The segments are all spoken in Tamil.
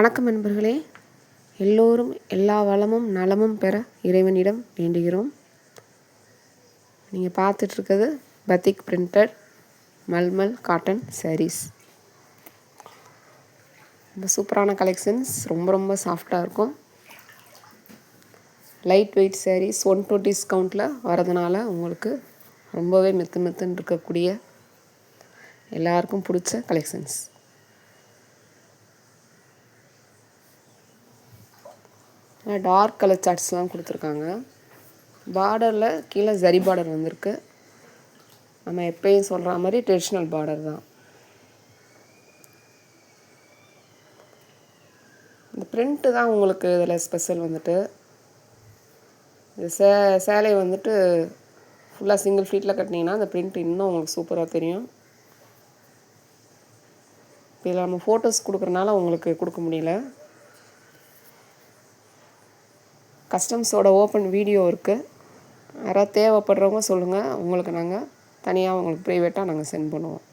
வணக்கம் நண்பர்களே. எல்லோரும் எல்லா வளமும் நலமும் பெற இறைவனிடம் வேண்டுகிறோம். நீங்கள் பார்த்துட்ருக்கிறது batik printed mulmul cotton saris ரொம்ப சூப்பரான கலெக்ஷன்ஸ் ரொம்ப ரொம்ப சாஃப்டாக இருக்கும். Light weight sarees one two டிஸ்கவுண்ட்டில் வரதுனால உங்களுக்கு ரொம்பவே மெத்து மெத்துன்னு இருக்கக்கூடிய எல்லாருக்கும் பிடிச்ச கலெக்ஷன்ஸ் டார்க் கலர் சார்ட்ஸ்லாம் கொடுத்துருக்காங்க. பார்டரில் கீழே ஜரி பார்டர் வந்திருக்கு. நம்ம எப்பயும் சொல்கிற மாதிரி ட்ரெடிஷ்னல் பார்டர் தான். இந்த பிரிண்ட்டு தான் உங்களுக்கு இதில் ஸ்பெஷல் வந்துட்டு. இந்த சே சேலை வந்துட்டு ஃபுல்லாக சிங்கிள் ஃபீட்டில் கட்டினீங்கன்னா அந்த பிரிண்ட் இன்னும் உங்களுக்கு சூப்பராக தெரியும். இதில் நம்ம ஃபோட்டோஸ் கொடுக்குறனால உங்களுக்கு கொடுக்க முடியல. கஸ்டம்ஸோட ஓப்பன் வீடியோ இருக்குது யாராவது தேவைப்படுறவங்க சொல்லுங்கள் உங்களுக்கு நாங்கள் தனியாக உங்களுக்கு ப்ரைவேட்டாக நாங்கள் சென்ட் பண்ணுவோம்.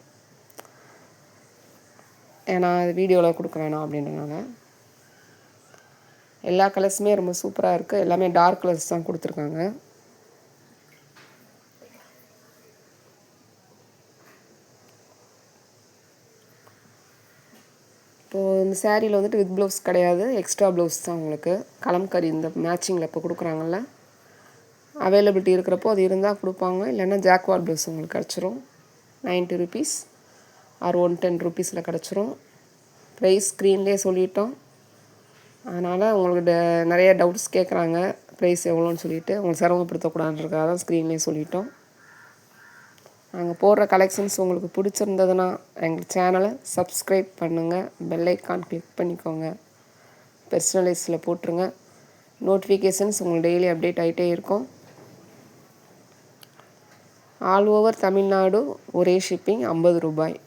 ஏன்னா அது வீடியோவில் கொடுக்க வேணாம் அப்படின்றனால. எல்லா கலர்ஸுமே ரொம்ப சூப்பராக இருக்குது எல்லாமே டார்க் கலர்ஸ் தான் கொடுத்துருக்காங்க. இப்போது இந்த சேரீயில் வந்துட்டு வித் ப்ளவுஸ் கிடையாது எக்ஸ்ட்ரா ப்ளவுஸ் தான் உங்களுக்கு. கலம்கரி இந்த மேட்சிங்கில் இப்போ கொடுக்குறாங்கல்ல. அவைலபிலிட்டி இருக்கிறப்போ அது இருந்தால் கொடுப்பாங்க. இல்லைன்னா ஜாக்வால் ப்ளவுஸ் உங்களுக்கு கிடச்சிரும். Ninety rupees or one ten ருபீஸில் கிடச்சிரும். ப்ரைஸ் ஸ்க்ரீன்லேயே சொல்லிட்டோம். அதனால் உங்களுக்கு நிறைய டவுட்ஸ் கேட்குறாங்க ப்ரைஸ் எவ்வளோன்னு சொல்லிவிட்டு உங்களுக்கு சிரமப்படுத்தக்கூடாதுன்றதுக்காக தான் ஸ்க்ரீன்லேயே சொல்லிட்டோம். நாங்கள் போடுற கலெக்ஷன்ஸ் உங்களுக்கு பிடிச்சிருந்ததுன்னா எங்கள் சேனலை சப்ஸ்கிரைப் பண்ணுங்கள் பெல்லைக்கான் கிளிக் பண்ணிக்கோங்க. பெர்சனலைஸில் போட்டுருங்க. நோட்டிஃபிகேஷன்ஸ் உங்களுக்கு டெய்லி அப்டேட் ஆகிட்டே இருக்கும். ஆல் ஓவர் தமிழ்நாடு ஒரே ஷிப்பிங் ஐம்பது ரூபாய்.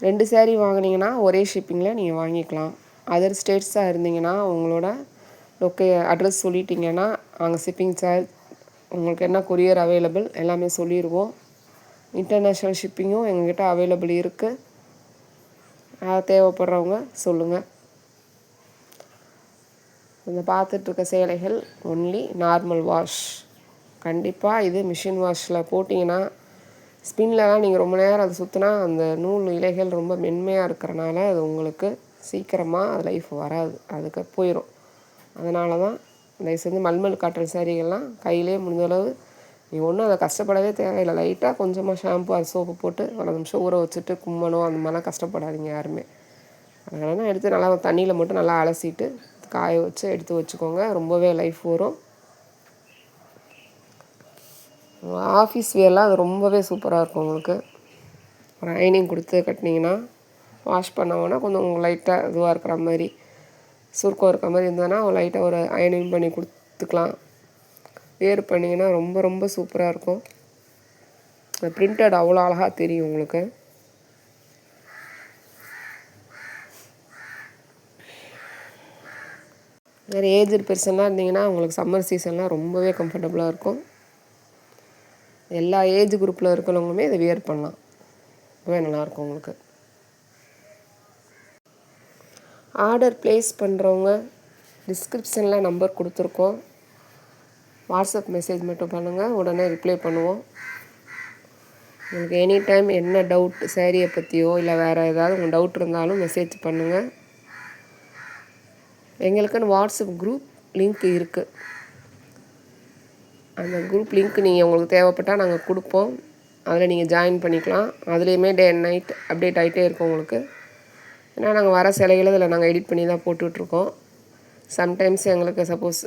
ரெண்டு சேரீ வாங்கினீங்கன்னா ஒரே ஷிப்பிங்கில் நீங்கள் வாங்கிக்கலாம். அதர் ஸ்டேட்ஸாக இருந்தீங்கன்னா உங்களோட லொக்கே அட்ரஸ் சொல்லிட்டீங்கன்னா அங்கே ஷிப்பிங் சார்ஜ் உங்களுக்கு என்ன கொரியர் அவைலபிள் எல்லாமே சொல்லிடுவோம் இன்டர்நேஷ்னல் ஷிப்பிங்கும் எங்ககிட்ட அவைலபிள் இருக்குது தேவைப்படுறவங்க சொல்லுங்கள் இந்த பார்த்துட்ருக்க சேலைகள் ஒன்லி நார்மல் வாஷ் கண்டிப்பாக இது மிஷின் வாஷில் போட்டிங்கன்னா ஸ்பின்லலாம் நீங்கள் ரொம்ப நேரம் அதை சுற்றினா அந்த நூல் இலைகள் ரொம்ப மென்மையாக இருக்கிறனால அது உங்களுக்கு சீக்கிரமாக அது லைஃப் வராது. அதுக்கு போயிடும் அதனால தான் தயவு செஞ்சு மல்மல் காட்டன் சாரிகள்லாம் கையிலே முடிஞ்சளவு நீ ஒன்றும் அதை கஷ்டப்படவே தேவையில்லை. லைட்டாக கொஞ்சமாக ஷாம்பு அது சோப்பு போட்டு ஒரு நிமிஷம் ஊற வச்சுட்டு கும்மணும். அந்த மாதிரிலாம் கஷ்டப்படாதீங்க யாருமே. அதனால் எடுத்து நல்லா தண்ணியில் மட்டும் நல்லா அலசிட்டு காய வச்சு எடுத்து வச்சுக்கோங்க. ரொம்பவே லைஃப் வரும். ஆஃபீஸ் வேலாம் அது ரொம்பவே சூப்பராக இருக்கும் உங்களுக்கு. ஒரு ஐனிங் கொடுத்து கட்டினீங்கன்னா வாஷ் பண்ணோன்னா கொஞ்சம் லைட்டாக இதுவாக இருக்கிற மாதிரி. சுருக்கம் இருக்கிற மாதிரி இருந்ததுன்னா லைட்டாக ஒரு அயனிங் பண்ணி கொடுத்துக்கலாம். வேர் பண்ணிங்கன்னா ரொம்ப ரொம்ப சூப்பராக இருக்கும். அந்த பிரிண்டட் அவ்வளோ அழகாக தெரியும் உங்களுக்கு. வேறு ஏஜ் பெர்சன்லாம் இருந்தீங்கன்னா உங்களுக்கு சம்மர் சீசன்லாம் ரொம்பவே கம்ஃபர்டபுளாக இருக்கும். எல்லா ஏஜ் குரூப்பில் இருக்கிறவங்களுமே இதை வியர் பண்ணலாம். ரொம்பவே நல்லாயிருக்கும் உங்களுக்கு. ஆர்டர் ப்ளேஸ் பண்ணுறவங்க டிஸ்கிரிப்ஷனில் நம்பர் கொடுத்துருக்கோம். வாட்ஸ்அப் மெசேஜ் மட்டும் பண்ணுங்கள் உடனே ரிப்ளை பண்ணுவோம். உங்களுக்கு எனி டைம் என்ன டவுட் சேரீயை பற்றியோ இல்லை வேறு ஏதாவது உங்கள் டவுட் இருந்தாலும் மெசேஜ் பண்ணுங்கள் எங்களுக்குன்னு வாட்ஸ்அப் குரூப் லிங்க் இருக்குது அந்த குரூப் லிங்க் நீங்கள் உங்களுக்கு தேவைப்பட்டால் நாங்கள் கொடுப்போம். அதில் நீங்கள் ஜாயின் பண்ணிக்கலாம். அதுலேயுமே டே அண்ட் நைட் அப்டேட் ஆகிட்டே இருக்கும் உங்களுக்கு. ஏன்னா நாங்கள் வர சிலைகளை இதில் நாங்கள் எடிட் பண்ணி தான் போட்டுட்ருக்கோம். சம்டைம்ஸ் எங்களுக்கு சப்போஸ்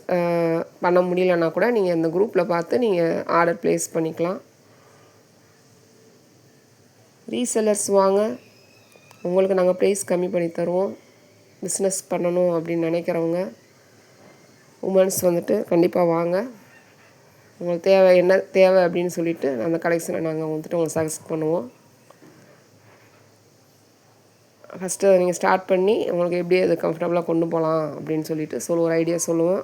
பண்ண முடியலன்னா கூட நீங்கள் அந்த குரூப்பில் பார்த்து நீங்கள் ஆர்டர் ப்ளேஸ் பண்ணிக்கலாம். ரீசெல்லர்ஸ் வாங்க. உங்களுக்கு நாங்கள் ப்ரைஸ் கம்மி பண்ணி தருவோம். பிஸ்னஸ் பண்ணணும் அப்படின்னு நினைக்கிறவங்க உமன்ஸ் வந்துட்டு கண்டிப்பாக வாங்க. உங்களுக்கு தேவை என்ன தேவை அப்படின்னு சொல்லிவிட்டு அந்த கலெக்ஷனை நாங்கள் வந்துட்டு உங்களுக்கு சஜஸ்ட் பண்ணுவோம். ஃபஸ்ட்டு அதை நீங்கள் ஸ்டார்ட் பண்ணி உங்களுக்கு எப்படி அது கம்ஃபர்டபுளாக கொண்டு போகலாம் அப்படின்னு சொல்லிட்டு சொல்லுவோம் ஒரு ஐடியா சொல்லுவோம்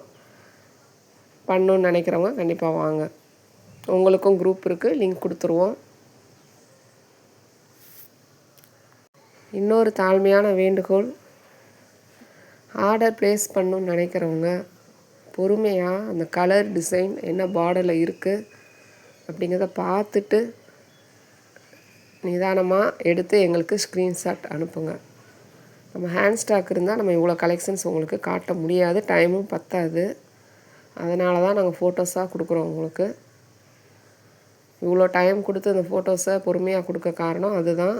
பண்ணணுன்னு நினைக்கிறவங்க கண்டிப்பாக வாங்க. உங்களுக்கும் குரூப் இருக்குது லிங்க் கொடுத்துருவோம். இன்னொரு தாழ்மையான வேண்டுகோள் ஆர்டர் ப்ளேஸ் பண்ணணுன்னு நினைக்கிறவங்க பொறுமையாக அந்த கலர் டிசைன் என்ன பார்டரில் இருக்குது அப்படிங்கிறத பார்த்துட்டு நிதானமாக எடுத்து எங்களுக்கு ஸ்க்ரீன்ஷாட் அனுப்புங்க. நம்ம ஹேண்ட் ஸ்டாக் இருந்தால் நம்ம இவ்வளோ கலெக்ஷன்ஸ் உங்களுக்கு காட்ட முடியாது. டைமும் பத்தாது. அதனால தான் நாங்கள் ஃபோட்டோஸாக கொடுக்குறோம் உங்களுக்கு. இவ்வளோ டைம் கொடுத்து அந்த ஃபோட்டோஸை பொறுமையாக கொடுக்க காரணம் அதுதான்.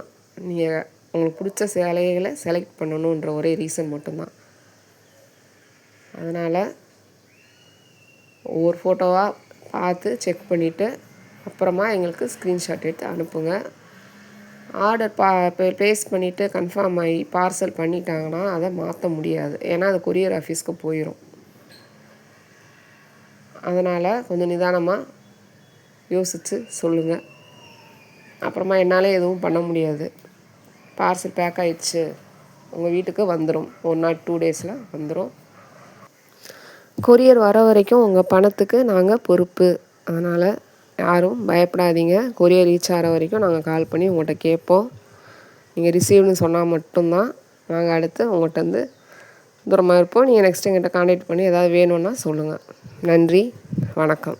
நீங்கள் உங்களுக்கு பிடிச்ச சேலைகளை செலக்ட் பண்ணணுன்ற ஒரே ரீசன் மட்டும்தான். அதனால் ஒவ்வொரு ஃபோட்டோவாக பார்த்து செக் பண்ணிவிட்டு அப்புறமா எங்களுக்கு ஸ்க்ரீன்ஷாட் எடுத்து அனுப்புங்க. ஆர்டர் பா ப்ளேஸ் பண்ணிவிட்டு கன்ஃபார்ம் ஆகி பார்சல் பண்ணிட்டாங்கன்னா அதை மாற்ற முடியாது. ஏன்னா அது கொரியர் ஆஃபீஸ்க்கு போயிடும் அதனால் கொஞ்சம் நிதானமாக யோசித்து சொல்லுங்கள் அப்புறமா என்னால் எதுவும் பண்ண முடியாது. பார்சல் பேக் ஆகிடுச்சு உங்கள் வீட்டுக்கு வந்துடும் ஒன் நாட் டூ டேஸில் வந்துடும் கொரியர் வர வரைக்கும் உங்கள் பணத்துக்கு நாங்கள் பொறுப்பு. அதனால் யாரும் பயப்படாதீங்க. கொரியர் ரீச் ஆகிற வரைக்கும் நாங்கள் கால் பண்ணி உங்கள்கிட்ட கேட்போம். நீங்கள் ரிசீவ்னு சொன்னால் மட்டும்தான். நாங்கள் அடுத்து உங்கள்கிட்ட வந்து தூரமாக இருப்போம். நீங்கள் நெக்ஸ்ட் எங்கிட்ட காண்டாக்ட் பண்ணி எதாவது வேணும்னா சொல்லுங்கள் நன்றி. வணக்கம்.